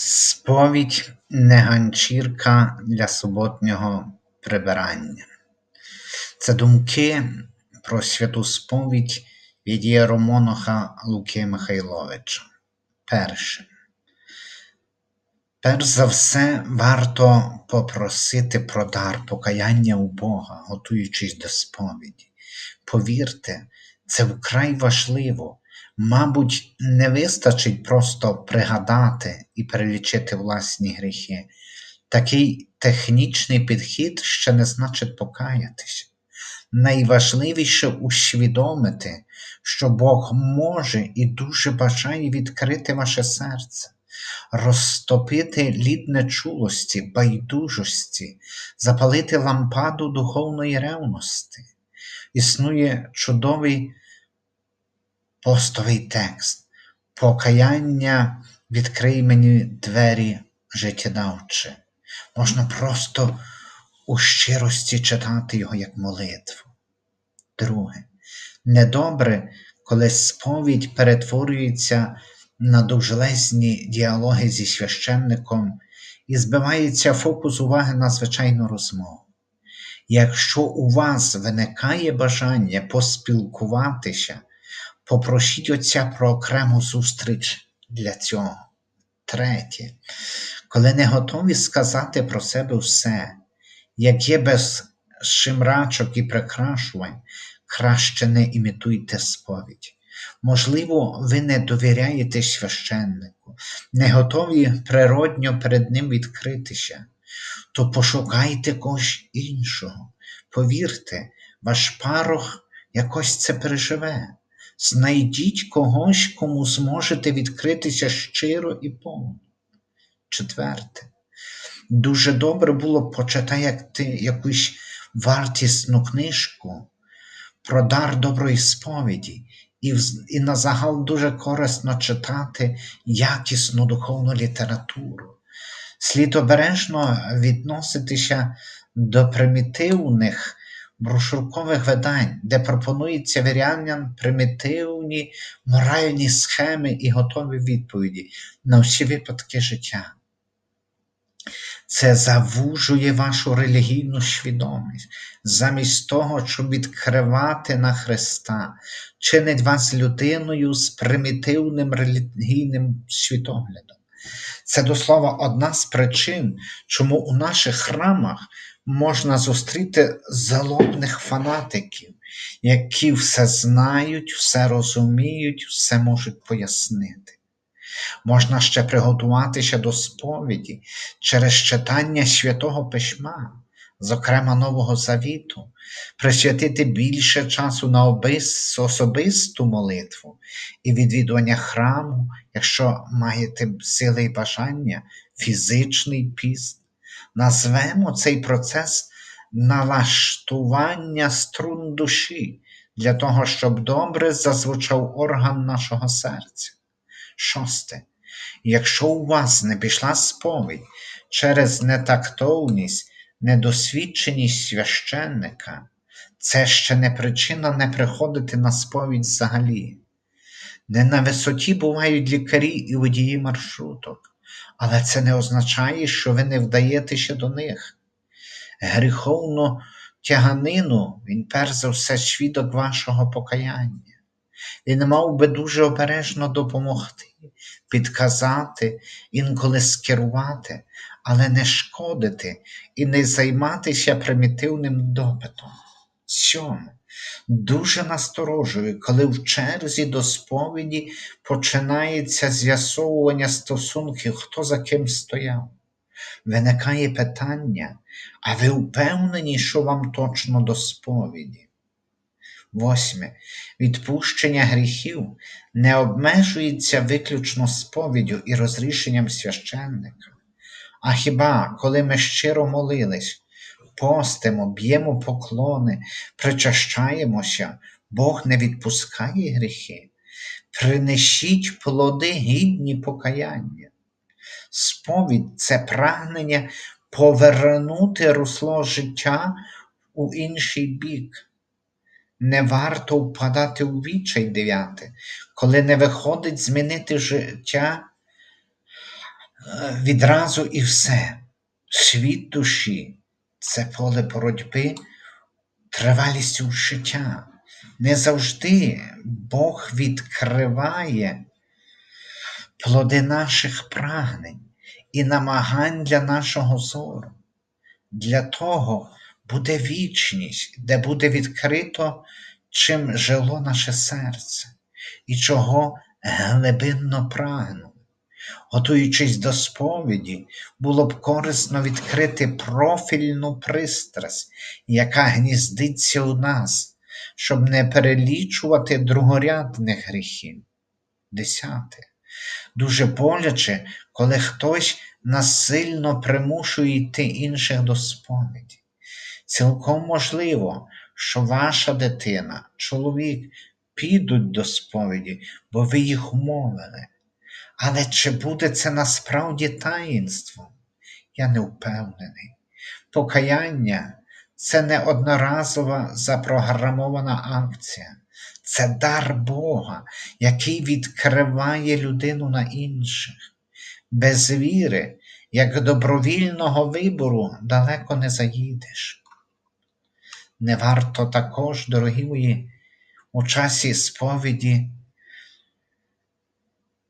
Сповідь не ганчірка для суботнього прибирання. Це думки про святу сповідь від єромоноха Луки Михайловича. Перше. Перш за все, варто попросити про дар покаяння у Бога, готуючись до сповіді. Повірте, це вкрай важливо. Мабуть, не вистачить просто пригадати і перелічити власні гріхи. Такий технічний підхід ще не значить покаятися. Найважливіше усвідомити, що Бог може і дуже бажає відкрити ваше серце, розтопити лід нечулості, байдужості, запалити лампаду духовної ревності. Існує чудовий постовий текст. Покаяння відкрий мені двері життєдавче. Можна просто у щирості читати його як молитву. Друге, недобре, коли сповідь перетворюється на довжелезні діалоги зі священником і збивається фокус уваги на звичайну розмову. Якщо у вас виникає бажання поспілкуватися, попросіть Отця про окрему зустріч для цього. Третє, коли не готові сказати про себе все, як є без шимрачок і прикрашувань, краще не імітуйте сповідь. Можливо, ви не довіряєте священнику, не готові природньо перед ним відкритися, то пошукайте когось іншого. Повірте, ваш парох якось це переживе. Знайдіть когось, кому зможете відкритися щиро і повно. Четверте. Дуже добре було б почитати якусь вартісну книжку про дар доброї сповіді, і, і на загал дуже корисно читати якісну духовну літературу. Слід обережно відноситися до примітивних брошуркових видань, де пропонуються вірянам примітивні моральні схеми і готові відповіді на всі випадки життя. Це завужує вашу релігійну свідомість, замість того, щоб відкривати на Христа, чинить вас людиною з примітивним релігійним світоглядом. Це до слова одна з причин, чому у наших храмах можна зустріти залобних фанатиків, які все знають, все розуміють, все можуть пояснити. Можна ще приготуватися до сповіді через читання святого письма, зокрема Нового Завіту, присвятити більше часу на особисту молитву і відвідування храму, якщо маєте сили і бажання, фізичний піст. Назвемо цей процес налаштування струн душі для того, щоб добре зазвучав орган нашого серця. Шосте. Якщо у вас не пішла сповідь через нетактовність, недосвідченість священника, це ще не причина не приходити на сповідь взагалі. Не на висоті бувають лікарі і водії маршруток, але це не означає, що ви не вдаєтеся до них. Гріховну тяганину він перш за все свідок вашого покаяння. Він мав би дуже обережно допомогти, підказати, інколи скерувати, але не шкодити і не займатися примітивним допитом. Сьоме, дуже насторожує, коли в черзі до сповіді починається з'ясовування стосунків, хто за ким стояв. Виникає питання, а ви впевнені, що вам точно до сповіді? Восьме. Відпущення гріхів не обмежується виключно сповіддю і розрішенням священника. А хіба, коли ми щиро молились, постимо, б'ємо поклони, причащаємося, Бог не відпускає гріхи, принесіть плоди гідні покаяння. Сповідь це прагнення повернути русло життя у інший бік. Не варто впадати у відчай дев'яте, коли не виходить змінити життя е, відразу і все. Світ душі це поле боротьби тривалістю життя. Не завжди Бог відкриває плоди наших прагнень і намагань для нашого зору. Для того буде вічність, де буде відкрито, чим жило наше серце і чого глибинно прагнули. Готуючись до сповіді, було б корисно відкрити профільну пристрасть, яка гніздиться у нас, щоб не перелічувати другорядних гріхів. Десяте. Дуже боляче, коли хтось насильно примушує йти інших до сповіді. Цілком можливо, що ваша дитина, чоловік підуть до сповіді, бо ви їх умовили. Але чи буде це насправді таїнством? Я не впевнений. Покаяння це не одноразова запрограмована акція, це дар Бога, який відкриває людину на інших. Без віри, як добровільного вибору, далеко не заїдеш. Не варто також, дорогі мої, у часі сповіді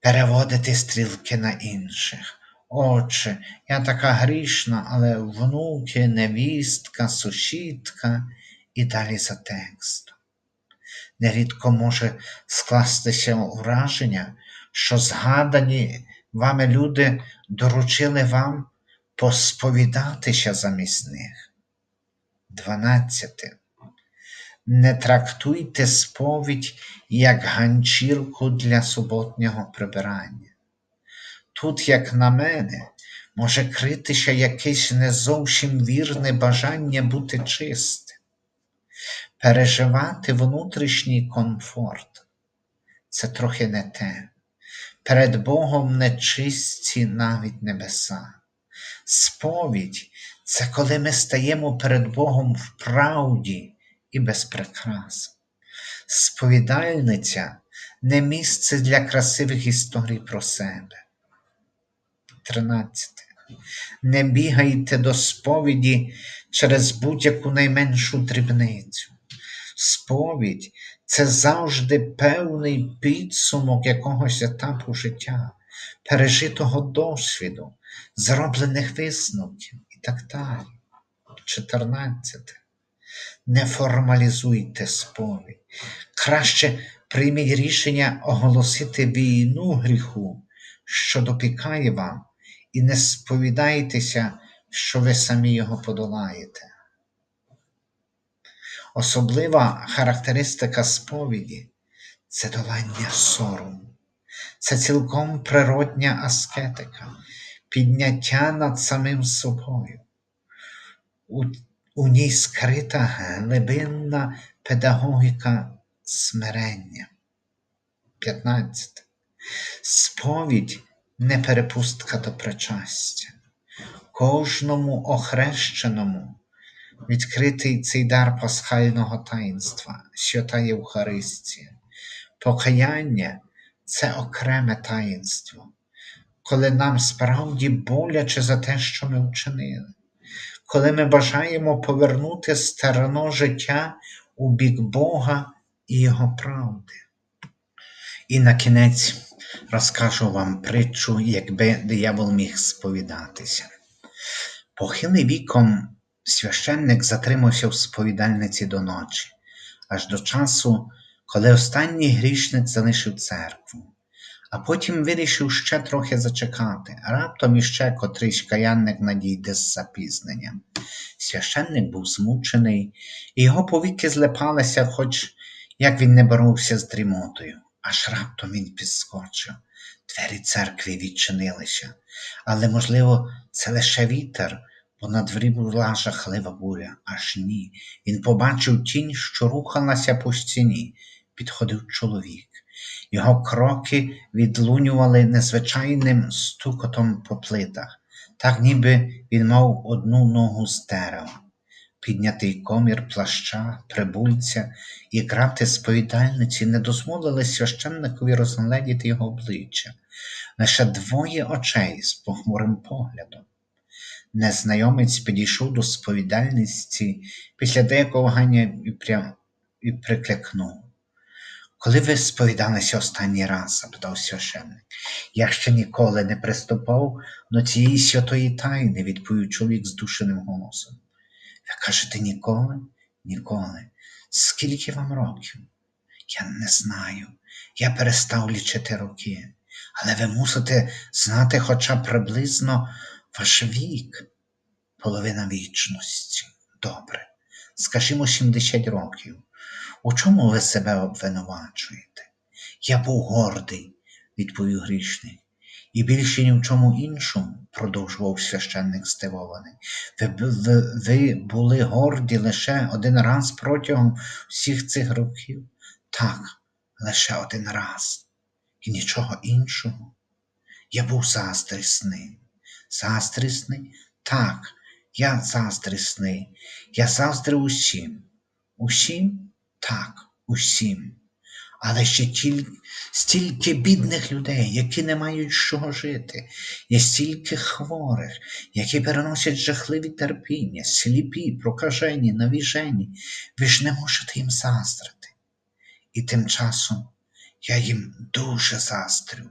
переводити стрілки на інших. Отче, я така грішна, але внуки, невістка, сусідка і далі за текстом. Нерідко може скластися враження, що згадані вами люди доручили вам посповідатися замість них. 12. Не трактуйте сповідь як ганчірку для суботнього прибирання. Тут, як на мене, може критися якесь не зовсім вірне бажання бути чистим, переживати внутрішній комфорт. Це трохи не те. Перед Богом нечисті навіть небеса. Сповідь це коли ми стаємо перед Богом в правді і без прикрас. Сповідальниця не місце для красивих історій про себе. 13. Не бігайте до сповіді через будь-яку найменшу дрібницю. Сповідь це завжди певний підсумок якогось етапу життя, пережитого досвіду, зроблених висновків і так далі. 14. Не формалізуйте сповідь. Краще прийміть рішення оголосити війну гріху, що допікає вам, і не сповідайтеся, що ви самі його подолаєте. Особлива характеристика сповіді це долання сорому, це цілком природня аскетика, підняття над самим собою. У, у ній скрита глибинна педагогіка смирення. 15. Сповідь не перепустка до причастя. Кожному охрещеному відкритий цей дар пасхального таїнства, свята Євхаристія. Покаяння це окреме таїнство, коли нам справді боляче за те, що ми вчинили, коли ми бажаємо повернути старано життя у бік Бога і Його правди. І на кінець розкажу вам притчу, якби диявол міг сповідатися. Похилий віком священник затримався в сповідальниці до ночі, аж до часу, коли останній грішник залишив церкву, а потім вирішив ще трохи зачекати, раптом іще котрийсь каянник надійде з запізненням. Священник був змучений, і його повіки злипалися, хоч як він не боровся з дрімотою, аж раптом він підскочив. Двері церкви відчинилися, але, можливо, це лише вітер, бо на дворі була жахлива буря. Аж ні. Він побачив тінь, що рухалася по стіні. Підходив чоловік. Його кроки відлунювали незвичайним стукотом по плитах, так ніби він мав одну ногу з дерева. піднятий комір плаща, прибульця і грати сповідальниці не дозволили священникові розгледіти його обличчя, лише двоє очей з похмурим поглядом. Незнайомець підійшов до сповідальниці після деякого вагання і, прям... і прикликнув. Коли ви сповідалися останній раз? запитав священник. Я ще ніколи не приступав до цієї святої тайни, відповів чоловік з душеним голосом. Ви кажете ніколи? Ніколи. Скільки вам років? Я не знаю. Я перестав лічити роки. Але ви мусите знати хоча приблизно ваш вік, половина вічності. Добре. Скажімо, 70 років. У чому ви себе обвинувачуєте? Я був гордий, відповів грішник. І більше ні в чому іншому, продовжував священник здивований. Ви, ви, ви були горді лише один раз протягом всіх цих років? Так, лише один раз. І нічого іншого. Я був заздрісний. Заздрісний? Так, я заздрісний. Я заздрив усім. Усім? Так, усім. Але ще тільки стільки бідних людей, які не мають чого жити, є стільки хворих, які переносять жахливі терпіння, сліпі, прокажені, навіжені. Ви ж не можете їм заздрити. І тим часом я їм дуже заздрю.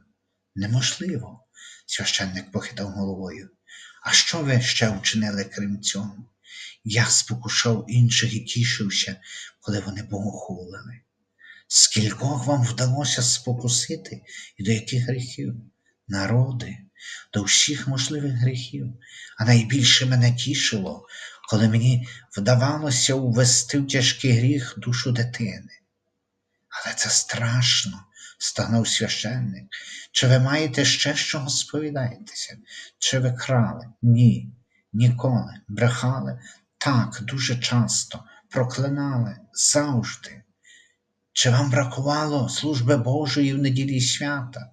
Неможливо, священник похитав головою. А що ви ще вчинили, крім цього? Я спокушав інших і тішився, коли вони богохулили. Скількох вам вдалося спокусити і до яких гріхів? Народи, до всіх можливих гріхів, а найбільше мене тішило, коли мені вдавалося увести в тяжкий гріх душу дитини. Але це страшно, стагнув священник. Чи ви маєте ще чого сповідаєтеся? Чи ви крали? Ні, ніколи, брехали, так, дуже часто, проклинали завжди. Чи вам бракувало служби Божої в неділі свята?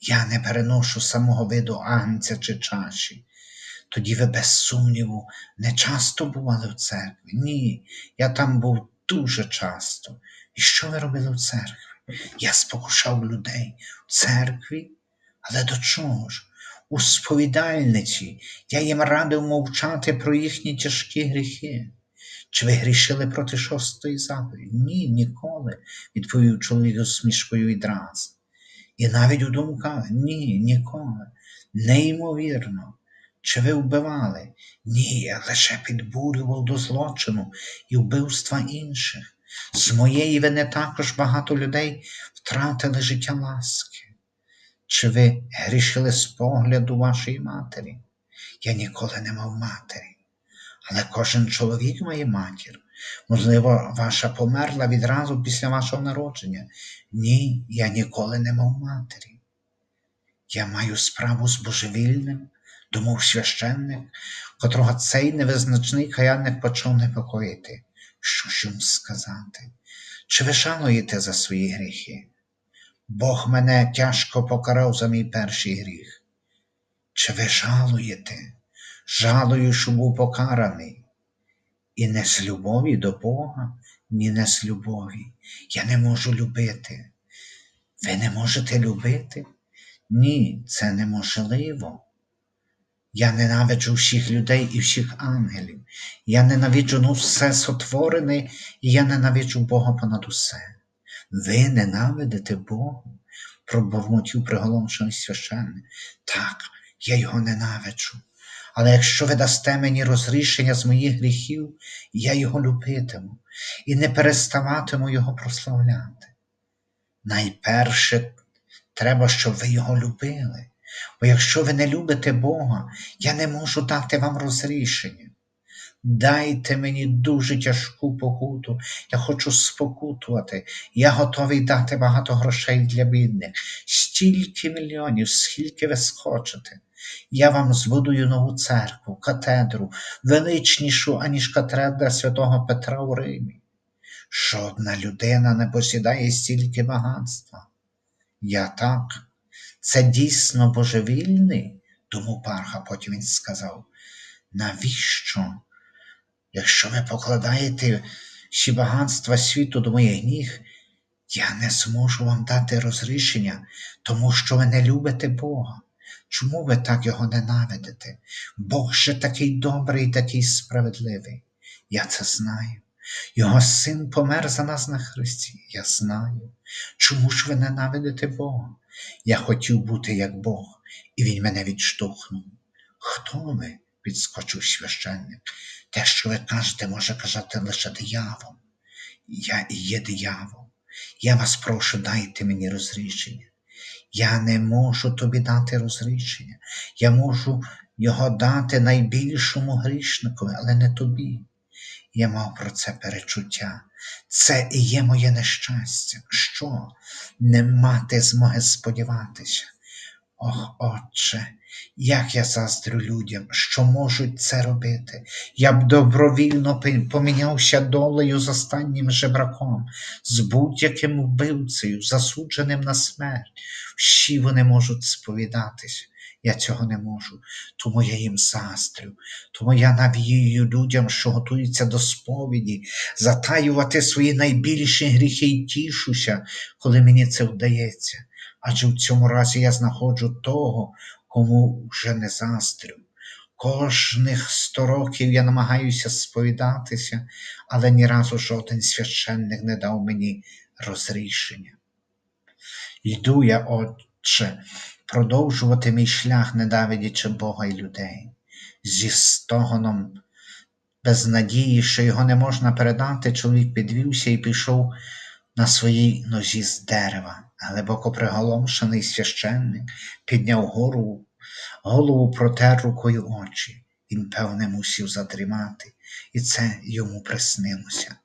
Я не переношу самого виду агнця чи чаші. Тоді ви, без сумніву, не часто бували в церкві. Ні, я там був дуже часто. І що ви робили в церкві? Я спокушав людей в церкві, але до чого ж? У сповідальниці я їм радив мовчати про їхні тяжкі гріхи. Чи ви грішили проти шостої заповіді? Ні, ніколи, відповів чоловік з смішкою відразу. І навіть у думках ні, ніколи. Неймовірно. Чи ви вбивали? Ні, я лише підбурював до злочину і вбивства інших. З моєї вини також багато людей втратили життя ласки. Чи ви грішили з погляду вашої матері? Я ніколи не мав матері. Але кожен чоловік має матір. Можливо, ваша померла відразу після вашого народження. Ні, я ніколи не мав матері. Я маю справу з божевільним, думав священник, котрого цей невизначний каянник почав непокоїти. Що ж йому сказати? Чи ви шануєте за свої гріхи? Бог мене тяжко покарав за мій перший гріх. Чи ви жалуєте? Жалую, що був покараний. І не з любові до Бога, ні не з любові. Я не можу любити. Ви не можете любити? Ні, це неможливо. Я ненавиджу всіх людей і всіх ангелів. Я ненавиджу ну, все сотворене, і я ненавиджу Бога понад усе. Ви ненавидите Бога, пробурмотів приголомшений священник. Так, я його ненавиджу. Але якщо ви дасте мені розрішення з моїх гріхів, я його любитиму і не переставатиму його прославляти. Найперше треба, щоб ви його любили, бо якщо ви не любите Бога, я не можу дати вам розрішення. Дайте мені дуже тяжку покуту, я хочу спокутувати, я готовий дати багато грошей для бідних, стільки мільйонів, скільки ви схочете. Я вам збудую нову церкву, катедру, величнішу, аніж катедра святого Петра у Римі. Жодна людина не посідає стільки багатства. Я так, це дійсно божевільний, думав Парха, потім він сказав, навіщо Якщо ви покладаєте всі багатства світу до моїх ніг, я не зможу вам дати розрішення, тому що ви не любите Бога. Чому ви так його ненавидите? Бог же такий добрий, такий справедливий. Я це знаю. Його син помер за нас на Христі. Я знаю. Чому ж ви ненавидите Бога? Я хотів бути як Бог, і Він мене відштовхнув. Хто ви? Підскочив священник. Те, що ви кажете, може казати лише диявол. Я і є диявол. Я вас прошу, дайте мені розрішення. Я не можу тобі дати розрішення. Я можу його дати найбільшому грішникові, але не тобі. Я мав про це перечуття. Це і є моє нещастя. Що? Не мати змоги сподіватися. Ох, Отче, як я заздрю людям, що можуть це робити. Я б добровільно помінявся долею з останнім жебраком, з будь-яким вбивцею, засудженим на смерть. Всі вони можуть сповідатися. Я цього не можу, тому я їм заздрю, тому я навіюю людям, що готуються до сповіді, затаювати свої найбільші гріхи і тішуся, коли мені це вдається. Адже в цьому разі я знаходжу того, кому вже не заздрю. Кожних сто років я намагаюся сповідатися, але ні разу жоден священник не дав мені розрішення. Йду я, Отче, продовжувати мій шлях, ненавидячи Бога і людей, зі стогоном, без надії, що його не можна передати, чоловік підвівся і пішов на своїй нозі з дерева. Глибоко приголомшений священник підняв голову, голову протер рукою очі. Він, певне, мусів задрімати, і це йому приснилося.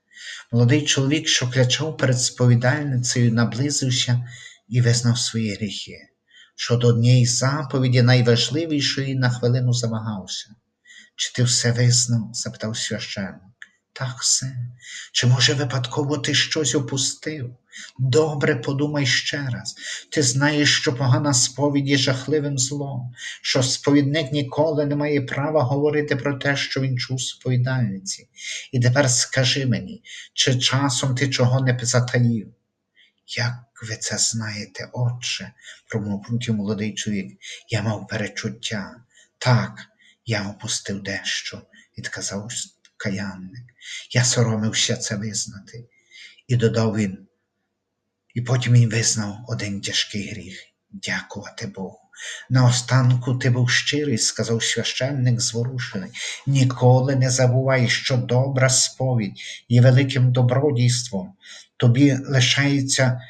Молодий чоловік, що клячав перед сповідальницею, наблизився і визнав свої гріхи. Щодо однієї заповіді, найважливішої, на хвилину завагався. Чи ти все визнав? запитав священник. Так, все. Чи може випадково ти щось опустив? Добре подумай ще раз. Ти знаєш, що погана сповідь є жахливим злом, що сповідник ніколи не має права говорити про те, що він чув сповідальниці. І тепер скажи мені, чи часом ти чого не затаїв? Як ви це знаєте, отче, промовив молодий чоловік, я мав перечуття. Так, я опустив дещо, відказав каянник. Я соромився це визнати. І додав він. І потім він визнав один тяжкий гріх дякувати Богу. Наостанку ти був щирий, сказав священник зворушений. Ніколи не забувай, що добра сповідь є великим добродійством. Тобі лишається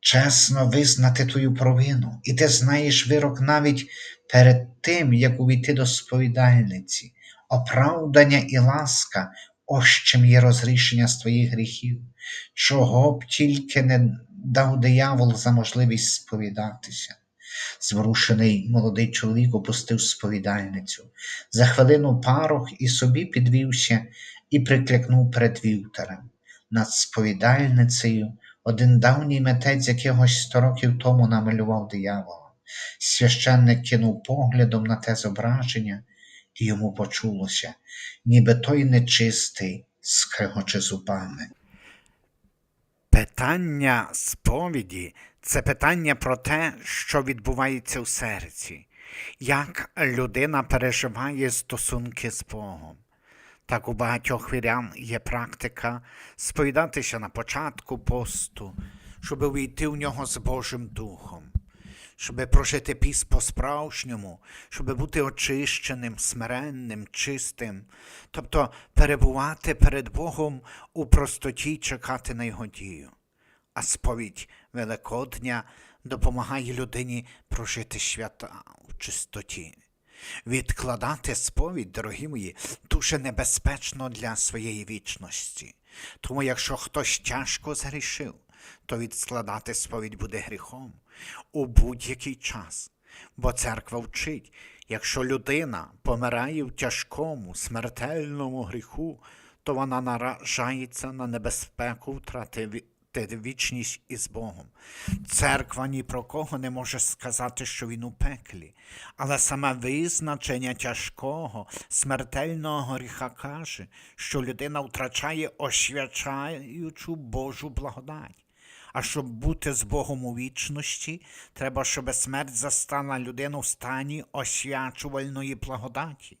чесно визнати твою провину, і ти знаєш вирок навіть перед тим, як увійти до сповідальниці. Оправдання і ласка, ось чим є розрішення з твоїх гріхів, чого б тільки не дав диявол за можливість сповідатися. Зворушений молодий чоловік опустив сповідальницю. За хвилину парох і собі підвівся і прикликнув перед вівтарем. Над сповідальницею один давній митець якихось сто років тому намалював диявола. Священник кинув поглядом на те зображення, йому почулося, ніби той нечистий скрегоче зубами. Питання сповіді це питання про те, що відбувається в серці, як людина переживає стосунки з Богом. Так у багатьох вірян є практика сповідатися на початку посту, щоб увійти в нього з Божим Духом, щоб прожити піст по-справжньому, щоб бути очищеним, смиренним, чистим, тобто перебувати перед Богом у простоті чекати на Його дію. А сповідь Великодня допомагає людині прожити свята в чистоті. Відкладати сповідь, дорогі мої, дуже небезпечно для своєї вічності. Тому якщо хтось тяжко згрішив, то відкладати сповідь буде гріхом у будь-який час. Бо церква вчить, якщо людина помирає в тяжкому, смертельному гріху, то вона наражається на небезпеку втрати вічність із Богом. Церква ні про кого не може сказати, що він у пеклі, але саме визначення тяжкого, смертельного гріха каже, що людина втрачає освячаючу Божу благодать. А щоб бути з Богом у вічності, треба, щоб смерть застала людину в стані освячувальної благодаті.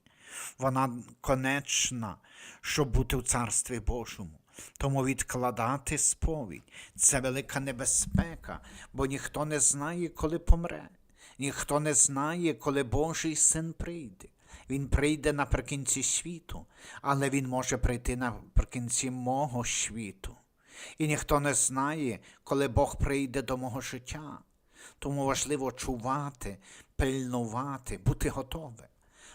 Вона конечна, щоб бути в Царстві Божому. Тому відкладати сповідь це велика небезпека, бо ніхто не знає, коли помре, ніхто не знає, коли Божий син прийде. Він прийде наприкінці світу, але він може прийти наприкінці мого світу. І ніхто не знає, коли Бог прийде до мого життя. Тому важливо чувати, пильнувати, бути готовим.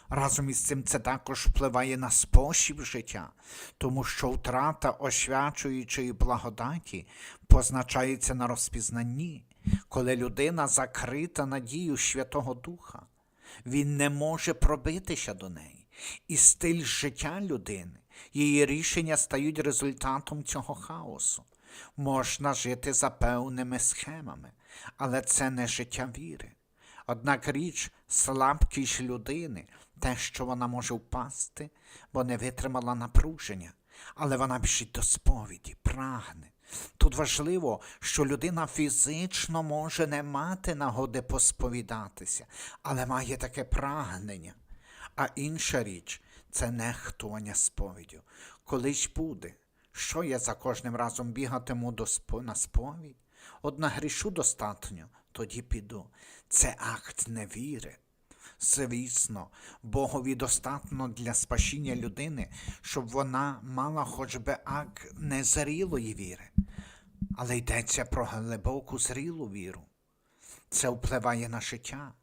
Разом із цим це також впливає на спосіб життя, тому що втрата освячуючої благодаті позначається на розпізнанні, коли людина закрита надію Святого Духа. Він не може пробитися до неї. І стиль життя людини, її рішення стають результатом цього хаосу. Можна жити за певними схемами, але це не життя віри. Однак річ слабкість людини, те, що вона може впасти, бо не витримала напруження, але вона біжить до сповіді, прагне. Тут важливо, що людина фізично може не мати нагоди посповідатися, але має таке прагнення. А інша річ це нехтування сповіддю. Колись буде. Що я за кожним разом бігатиму до спо... на сповідь? Одна грішу достатньо, тоді піду. Це акт невіри. Звісно, Богові достатньо для спасіння людини, щоб вона мала хоч би акт незрілої віри, але йдеться про глибоку зрілу віру. Це впливає на життя.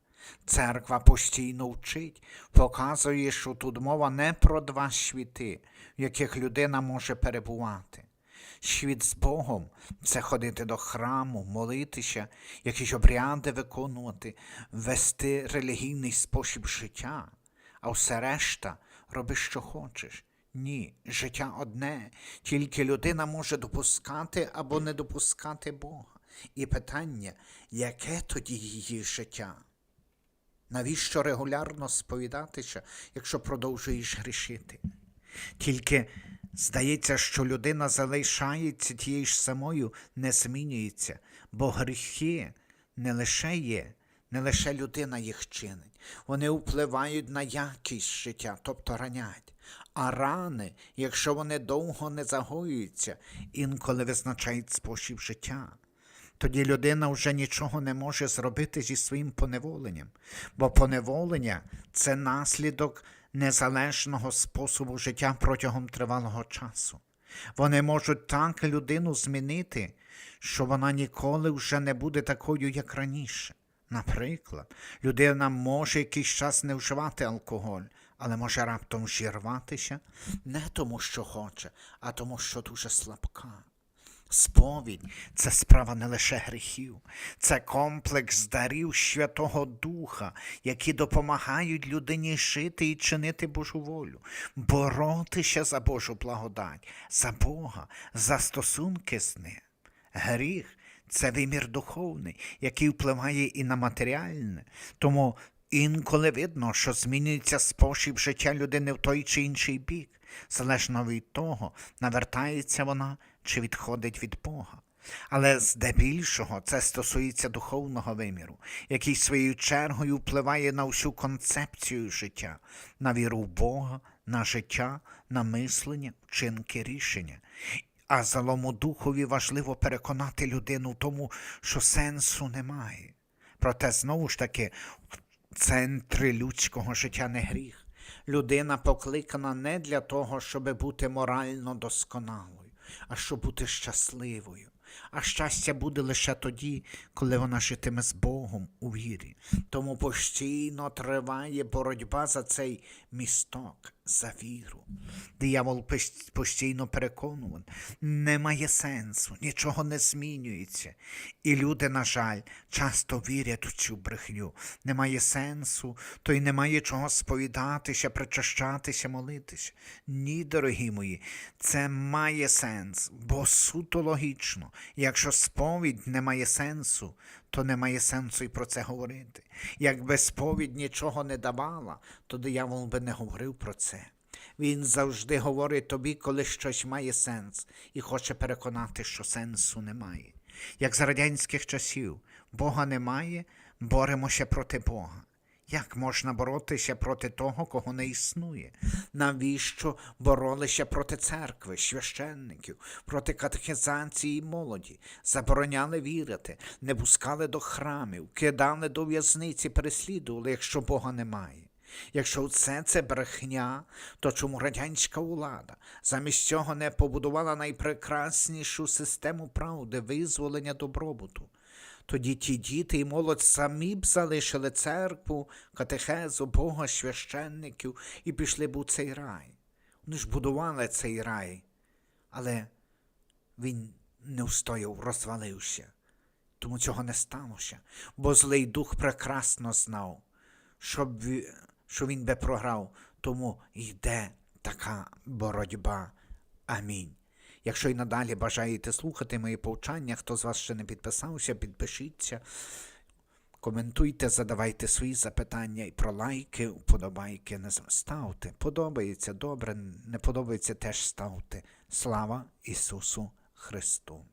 Церква постійно вчить, показує, що тут мова не про два світи, в яких людина може перебувати. Світ з Богом це ходити до храму, молитися, якісь обряди виконувати, вести релігійний спосіб життя, а все решта роби, що хочеш. Ні, життя одне, тільки людина може допускати або не допускати Бога. І питання, яке тоді її життя? Навіщо регулярно сповідатися, якщо продовжуєш грішити? Тільки здається, що людина залишається тією ж самою, не змінюється, бо гріхи не лише є, не лише людина їх чинить, вони впливають на якість життя, тобто ранять. А рани, якщо вони довго не загоюються, інколи визначають спосіб життя. Тоді людина вже нічого не може зробити зі своїм поневоленням, бо поневолення це наслідок незалежного способу життя протягом тривалого часу. Вони можуть так людину змінити, що вона ніколи вже не буде такою, як раніше. Наприклад, людина може якийсь час не вживати алкоголь, але може раптом зірватися не тому, що хоче, а тому, що дуже слабка. Сповідь це справа не лише гріхів, це комплекс дарів Святого Духа, які допомагають людині жити і чинити Божу волю, боротися за Божу благодать, за Бога, за стосунки з ним. Гріх це вимір духовний, який впливає і на матеріальне. Тому інколи видно, що змінюється спосіб життя людини в той чи інший бік, залежно від того, навертається вона чи відходить від Бога. Але здебільшого це стосується духовного виміру, який своєю чергою впливає на всю концепцію життя, на віру в Бога, на життя, на мислення, вчинки, рішення. А залому духові важливо переконати людину в тому, що сенсу немає. Проте знову ж таки, в центрі людського життя не гріх. Людина покликана не для того, щоб бути морально досконалою, а щоб бути щасливою. А щастя буде лише тоді, коли вона житиме з Богом у вірі. Тому постійно триває боротьба за цей місток, за віру. Диявол постійно переконуваний, немає сенсу, нічого не змінюється. І люди, на жаль, часто вірять у цю брехню. Немає сенсу, то й немає чого сповідатися, причащатися, молитися. Ні, дорогі мої, це має сенс, бо суто логічно. Якщо сповідь не має сенсу, то немає сенсу і про це говорити. Якби сповідь нічого не давала, то диявол би не говорив про це. Він завжди говорить тобі, коли щось має сенс, і хоче переконати, що сенсу немає. Як з радянських часів Бога немає, боремося проти Бога. Як можна боротися проти того, кого не існує? Навіщо боролися проти церкви, священників, проти катехізації і молоді, забороняли вірити, не пускали до храмів, кидали до в'язниці, переслідували, якщо Бога немає? Якщо все це брехня, то чому радянська влада замість цього не побудувала найпрекраснішу систему правди, визволення добробуту? Тоді ті діти і молодь самі б залишили церкву, катехезу, Бога, священників і пішли б у цей рай. Вони ж будували цей рай, але він не встояв, розвалився. Тому цього не сталося, бо злий дух прекрасно знав, щоб, що він би програв, тому йде така боротьба. Амінь. Якщо й надалі бажаєте слухати мої повчання, хто з вас ще не підписався, підпишіться, коментуйте, задавайте свої запитання і про лайки, вподобайки не ставте. Подобається добре, не подобається теж ставте. Слава Ісусу Христу!